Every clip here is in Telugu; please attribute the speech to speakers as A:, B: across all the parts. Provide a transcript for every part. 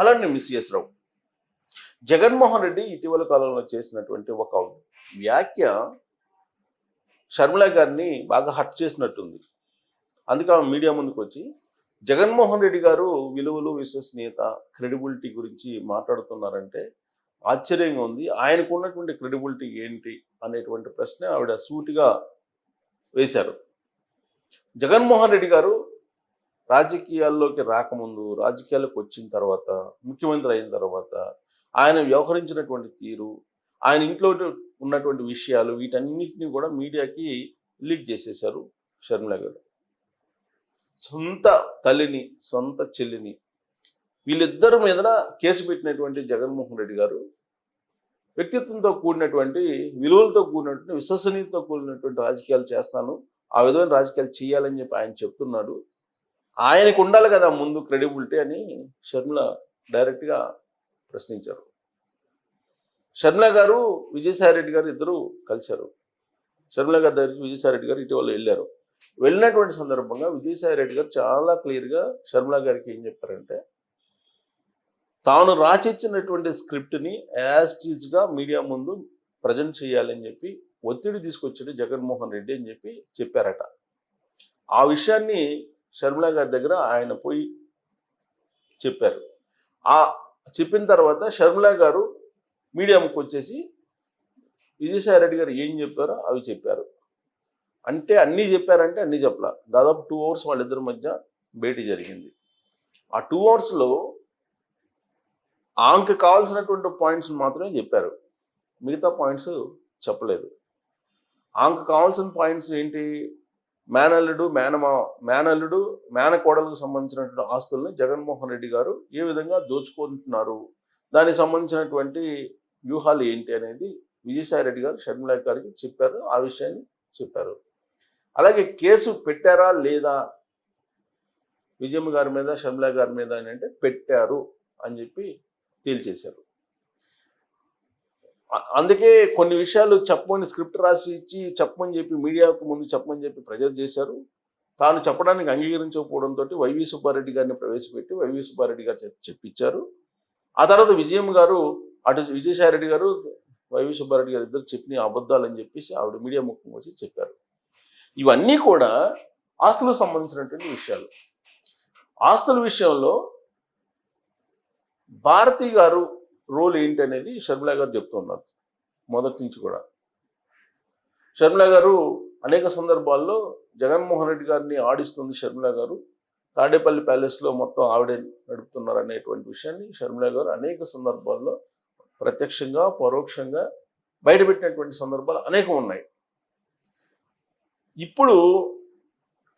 A: అలానే మిస్ మిస్ఎస్ రావు జగన్మోహన్ రెడ్డి ఇటీవల కాలంలో చేసినటువంటి ఒక వ్యాఖ్య షర్మిల గారిని బాగా హర్ట్ చేసినట్టుంది. అందుకే ఆమె మీడియా ముందుకు వచ్చి జగన్మోహన్ రెడ్డి గారు విలువలు విశ్వసనీయత క్రెడిబిలిటీ గురించి మాట్లాడుతున్నారంటే ఆశ్చర్యంగా ఉంది. ఆయనకు ఉన్నటువంటి క్రెడిబిలిటీ ఏంటి? అనేటువంటి ప్రశ్న ఆవిడ సూటిగా వేశారు. జగన్మోహన్ రెడ్డి గారు రాజకీయాల్లోకి రాకముందు రాజకీయాల్లోకి వచ్చిన తర్వాత ముఖ్యమంత్రి అయిన తర్వాత ఆయన వ్యవహరించినటువంటి తీరు ఆయన ఇంట్లో ఉన్నటువంటి విషయాలు వీటన్నిటిని కూడా మీడియాకి లీక్ చేసేశారు షర్మిల గారు. సొంత తల్లిని సొంత చెల్లిని వీళ్ళిద్దరి మీద కేసు పెట్టినటువంటి జగన్మోహన్ రెడ్డి గారు వ్యక్తిత్వంతో కూడినటువంటి విలువలతో కూడినటువంటి విశ్వసనీయతతో కూడినటువంటి రాజకీయాలు చేస్తాను ఆ విధమైన రాజకీయాలు చేయాలని చెప్పి ఆయన చెప్తున్నాడు. ఆయనకు ఉండాలి కదా ముందు క్రెడిబిలిటీ అని షర్మిల డైరెక్ట్గా ప్రశ్నించారు. షర్మిల గారు విజయసాయి రెడ్డి గారు ఇద్దరు కలిశారు. షర్మిల గారి దగ్గరికి విజయసాయి రెడ్డి గారు ఇటీవల వెళ్ళారు. వెళ్ళినటువంటి సందర్భంగా విజయసాయి రెడ్డి గారు చాలా క్లియర్గా షర్మిల గారికి ఏం చెప్పారంటే తాను రాసిచ్చినటువంటి స్క్రిప్ట్ని యాజ్టీజ్గా మీడియా ముందు ప్రజెంట్ చేయాలని చెప్పి ఒత్తిడి తీసుకొచ్చాడు జగన్మోహన్ రెడ్డి అని చెప్పి చెప్పారట. ఆ విషయాన్ని షర్మిల గారి దగ్గర ఆయన పోయి చెప్పారు. ఆ చెప్పిన తర్వాత షర్మిల గారు మీడియాకి వచ్చేసి విజయసాయి రెడ్డి గారు ఏం చెప్పారో అవి చెప్పారు. అంటే అన్నీ చెప్పారంటే అన్నీ చెప్పలా. దాదాపు టూ అవర్స్ వాళ్ళిద్దరి మధ్య భేటీ జరిగింది. ఆ టూ అవర్స్లో ఆమెకు కావాల్సినటువంటి పాయింట్స్ మాత్రమే చెప్పారు. మిగతా పాయింట్స్ చెప్పలేదు. ఆమెకు కావాల్సిన పాయింట్స్ ఏంటి? మేనల్లుడు మేనమా మేనల్లుడు మేనకోడలకు సంబంధించినటువంటి ఆస్తుల్ని జగన్మోహన్ రెడ్డి గారు ఏ విధంగా దోచుకుంటున్నారు? దానికి సంబంధించినటువంటి వ్యూహాలు ఏంటి అనేది విజయసాయి రెడ్డి గారు షర్మిల గారికి చెప్పారు. ఆ విషయాన్ని చెప్పారు. అలాగే కేసు పెట్టారా లేదా? విజయమ్మ గారి మీద షర్మిల గారి మీద అని అంటే పెట్టారు అని చెప్పి తేల్చేశారు. అందుకే కొన్ని విషయాలు చెప్పమని స్క్రిప్ట్ రాసి ఇచ్చి చెప్పమని చెప్పి మీడియాకు ముందు చెప్పమని చెప్పి ప్రెజర్ చేశారు. తాను చెప్పడానికి అంగీకరించకపోవడంతో వైవి సుబ్బారెడ్డి గారిని ప్రవేశపెట్టి వైవి సుబ్బారెడ్డి గారు చెప్పించారు ఆ తర్వాత విజయం గారు అటు విజయసాయి రెడ్డి గారు వైవి సుబ్బారెడ్డి గారు ఇద్దరు చెప్పిన అబద్ధాలు అని చెప్పేసి ఆవిడ మీడియా ముఖం వచ్చి చెప్పారు. ఇవన్నీ కూడా ఆస్తులకు సంబంధించినటువంటి విషయాలు. ఆస్తుల విషయంలో భారతి గారు రోల్ ఏంటి అనేది షర్మిలా గారు చెప్తున్నారు. మొదటి నుంచి కూడా. షర్మిలా గారు అనేక సందర్భాల్లో జగన్మోహన్ రెడ్డి గారిని ఆడిస్తుంది షర్మిలా గారు. తాడేపల్లి ప్యాలెస్లో మొత్తం ఆవిడే నడుపుతున్నారు అనేటువంటి విషయాన్ని షర్మిలా గారు అనేక సందర్భాల్లో ప్రత్యక్షంగా పరోక్షంగా బయటపెట్టినటువంటి సందర్భాలు అనేకం ఉన్నాయి. ఇప్పుడు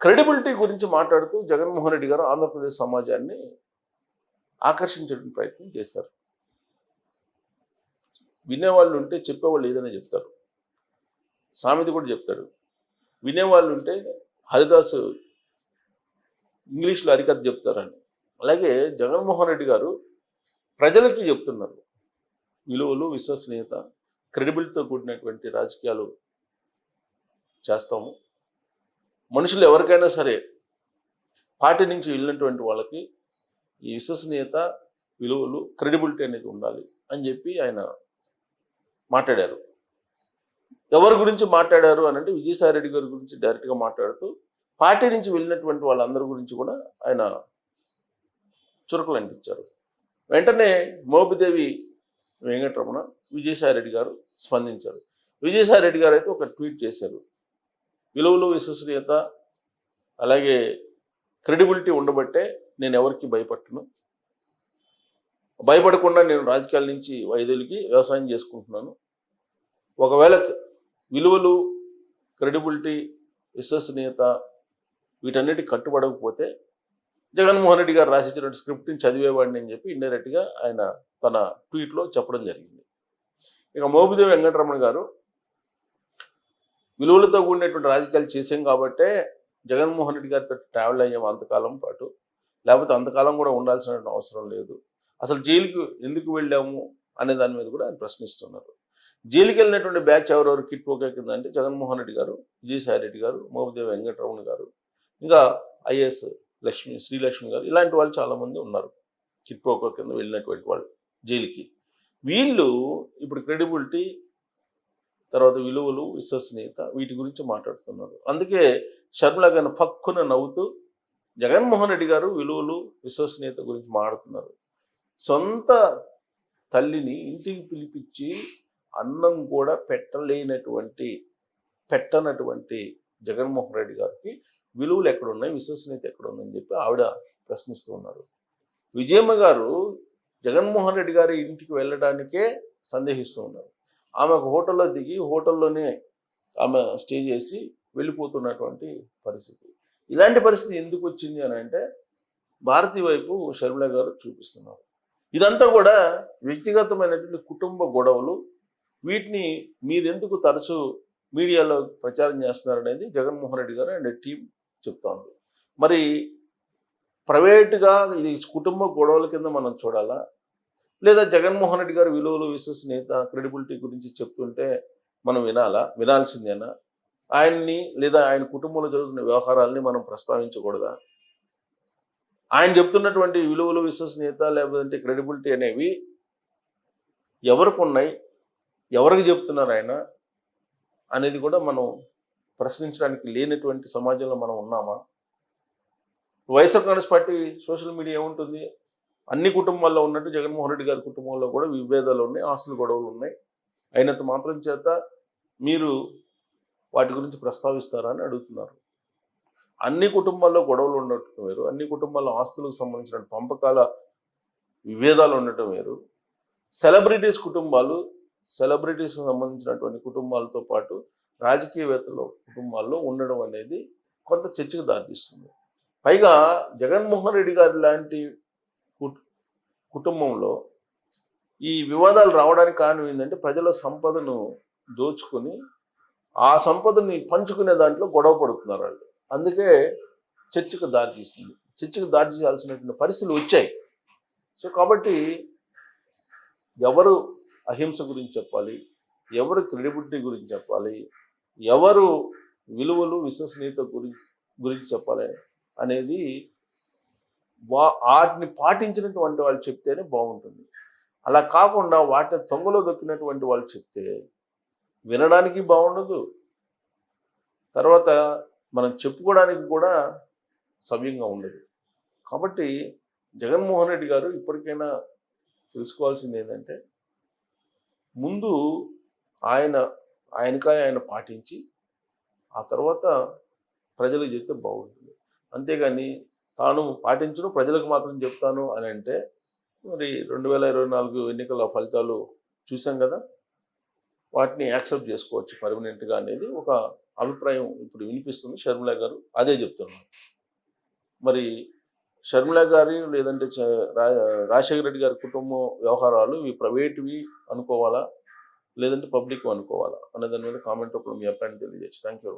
A: క్రెడిబిలిటీ గురించి మాట్లాడుతూ జగన్మోహన్ రెడ్డి గారు ఆంధ్రప్రదేశ్ సమాజాన్ని ఆకర్షించడానికి ప్రయత్నం చేశారు. వినేవాళ్ళు ఉంటే చెప్పేవాళ్ళు ఏదైనా చెప్తారు. సామెత కూడా చెప్తాడు. వినేవాళ్ళు ఉంటే హరిదాసు ఇంగ్లీష్లో హరికథ చెప్తారని. అలాగే జగన్మోహన్ రెడ్డి గారు ప్రజలకి చెప్తున్నారు. విలువలు విశ్వసనీయత క్రెడిబిలిటీతో కూడినటువంటి రాజకీయాలు చేస్తాము. మనుషులు ఎవరికైనా సరే పార్టీ నుంచి వెళ్ళినటువంటి వాళ్ళకి ఈ విశ్వసనీయత విలువలు క్రెడిబిలిటీ అనేది ఉండాలి అని చెప్పి ఆయన మాట్లాడారు. ఎవరి గురించి మాట్లాడారు అని అంటే విజయసాయి రెడ్డి గారి గురించి డైరెక్ట్గా మాట్లాడుతూ పార్టీ నుంచి వెళ్ళినటువంటి వాళ్ళందరి గురించి కూడా ఆయన చురుకులు అనిపించారు. వెంటనే మోపిదేవి వెంకటరమణ విజయసాయి రెడ్డి గారు స్పందించారు. విజయసాయి రెడ్డి గారు అయితే ఒక ట్వీట్ చేశారు. విలువలు విశ్వసనీయత అలాగే క్రెడిబిలిటీ ఉండబట్టే నేను ఎవరికి భయపడను. భయపడకుండా నేను రాజకీయాల నుంచి వైద్యులకి వ్యవసాయం చేసుకుంటున్నాను. ఒకవేళ విలువలు క్రెడిబిలిటీ విశ్వసనీయత వీటన్నిటి కట్టుబడకపోతే జగన్మోహన్ రెడ్డి గారు రాసిచ్చినటువంటి స్క్రిప్ట్ని చదివేవాడిని అని చెప్పి ఇండైరెక్ట్గా ఆయన తన ట్వీట్లో చెప్పడం జరిగింది. ఇక మోబిదేవి వెంకటరమణ గారు విలువలతో కూడినటువంటి రాజకీయాలు చేసాం కాబట్టే జగన్మోహన్ రెడ్డి గారితో ట్రావెల్ అయ్యాం అంతకాలం పాటు. లేకపోతే అంతకాలం కూడా ఉండాల్సిన అవసరం లేదు. అసలు జైలుకి ఎందుకు వెళ్ళాము అనే దాని మీద కూడా ఆయన ప్రశ్నిస్తున్నారు. జైలుకి వెళ్ళినటువంటి బ్యాచ్ ఎవరెవరు? కిట్ పోకే కింద అంటే జగన్మోహన్ రెడ్డి గారు విజయసాయి రెడ్డి గారు మోపదేవి వెంకటరమణ గారు ఇంకా ఐఏఎస్ లక్ష్మి శ్రీలక్ష్మి గారు ఇలాంటి వాళ్ళు చాలామంది ఉన్నారు. కిట్ ప్రోకో కింద వెళ్ళినటువంటి వాళ్ళు జైలుకి. వీళ్ళు ఇప్పుడు క్రెడిబిలిటీ తర్వాత విలువలు విశ్వసనీయత వీటి గురించి మాట్లాడుతున్నారు. అందుకే షర్మిల గారిని పక్కున నవ్వుతూ జగన్మోహన్ రెడ్డి గారు విలువలు విశ్వసనీయత గురించి మాట్లాడుతున్నారు. సొంత తల్లిని ఇంటికి పిలిపించి అన్నం కూడా పెట్టలేనటువంటి పెట్టనటువంటి జగన్మోహన్ రెడ్డి గారికి విలువలు ఎక్కడున్నాయి విశ్వసనీయత ఎక్కడుందని చెప్పి ఆవిడ ప్రశ్నిస్తూ ఉన్నారు. విజయమ్మ గారు జగన్మోహన్ రెడ్డి గారి ఇంటికి వెళ్ళడానికే సందేహిస్తూ ఉన్నారు. ఆమె ఒక హోటల్లో దిగి హోటల్లోనే ఆమె స్టే చేసి వెళ్ళిపోతున్నటువంటి పరిస్థితి. ఇలాంటి పరిస్థితి ఎందుకు వచ్చింది అని అంటే భారతి వైపు షర్మిల గారు చూపిస్తున్నారు. ఇదంతా కూడా వ్యక్తిగతమైనటువంటి కుటుంబ గొడవలు వీటిని మీరెందుకు తరచూ మీడియాలో ప్రచారం చేస్తున్నారనేది జగన్మోహన్ రెడ్డి గారు అండ్ టీం చెప్తోంది. మరి ప్రైవేటుగా ఇది కుటుంబ గొడవల కింద మనం చూడాలా? లేదా జగన్మోహన్ రెడ్డి గారు విలువలు విశ్వసనీయత క్రెడిబిలిటీ గురించి చెప్తుంటే మనం వినాలా? వినాల్సిందేనా? ఆయన్ని లేదా ఆయన కుటుంబంలో జరుగుతున్న వ్యవహారాల్ని మనం ప్రస్తావించకూడదా? ఆయన చెప్తున్నటువంటి విలువలు విశ్వసనీయత లేకపోతే క్రెడిబిలిటీ అనేవి ఎవరికి ఉన్నాయి ఎవరికి చెప్తున్నారు ఆయన అనేది కూడా మనం ప్రశ్నించడానికి లేనటువంటి సమాజంలో మనం ఉన్నామా? YSR Congress party social media ఏముంటుంది? అన్ని కుటుంబాల్లో ఉన్నట్టు జగన్మోహన్ రెడ్డి గారి కుటుంబంలో కూడా విభేదాలు ఉన్నాయి ఆస్తులు గొడవలు ఉన్నాయి. అయినంత మాత్రం చేత మీరు వాటి గురించి ప్రస్తావిస్తారా అని అడుగుతున్నారు. అన్ని కుటుంబాల్లో గొడవలు ఉండటం వేరు అన్ని కుటుంబాల్లో ఆస్తులకు సంబంధించిన పంపకాల విభేదాలు ఉండటం వేరు. సెలబ్రిటీస్ కుటుంబాలు సెలబ్రిటీస్ సంబంధించినటువంటి కుటుంబాలతో పాటు రాజకీయవేత్తల కుటుంబాల్లో ఉండడం అనేది కొంత చర్చకు దారితీస్తుంది. పైగా జగన్మోహన్ రెడ్డి గారి లాంటి కుట్- కుటుంబంలో ఈ వివాదాలు రావడానికి కారణం ఏంటంటే ప్రజల సంపదను దోచుకొని ఆ సంపదని పంచుకునే దాంట్లో గొడవ పడుతున్నారు వాళ్ళు. అందుకే చర్చకు దారితీస్తుంది చర్చకు దారి చేయాల్సినటువంటి పరిస్థితులు వచ్చాయి. సో కాబట్టి ఎవరు అహింస గురించి చెప్పాలి ఎవరు క్రెడిబిలిటీ గురించి చెప్పాలి ఎవరు విలువలు విశ్వసనీయత గురించి గురించి చెప్పాలి అనేది వా వాటిని పాటించినటువంటి వాళ్ళు చెప్తేనే బాగుంటుంది. అలా కాకుండా వాటిని తొంగలో దొక్కినటువంటి వాళ్ళు చెప్తే వినడానికి బాగుండదు. తర్వాత మనం చెప్పుకోవడానికి కూడా సవ్యంగా ఉండదు. కాబట్టి జగన్మోహన్ రెడ్డి గారు ఇప్పటికైనా తెలుసుకోవాల్సింది ఏంటంటే ముందు ఆయన ఆయనకాయ ఆయన పాటించి ఆ తర్వాత ప్రజలకు చెప్తే బాగుంటుంది. అంతేగాని తాను పాటించను ప్రజలకు మాత్రం చెప్తాను అని అంటే మరి రెండు వేల ఇరవై నాలుగు ఎన్నికల ఫలితాలు చూసాం కదా? వాటిని యాక్సెప్ట్ చేసుకోవచ్చు పర్మనెంట్గా అనేది ఒక అభిప్రాయం ఇప్పుడు వినిపిస్తుంది. షర్మిల గారు అదే చెప్తున్నారు. మరి షర్మిల గారి లేదంటే చ- రాజశేఖర రెడ్డి గారి కుటుంబం వ్యవహారాలు ఇవి ప్రైవేట్వి అనుకోవాలా? లేదంటే పబ్లిక్ అనుకోవాలా? అనే దాని మీద కామెంట్ రూపంలో మీ అభిప్రాయం తెలియజేసి థ్యాంక్ యూ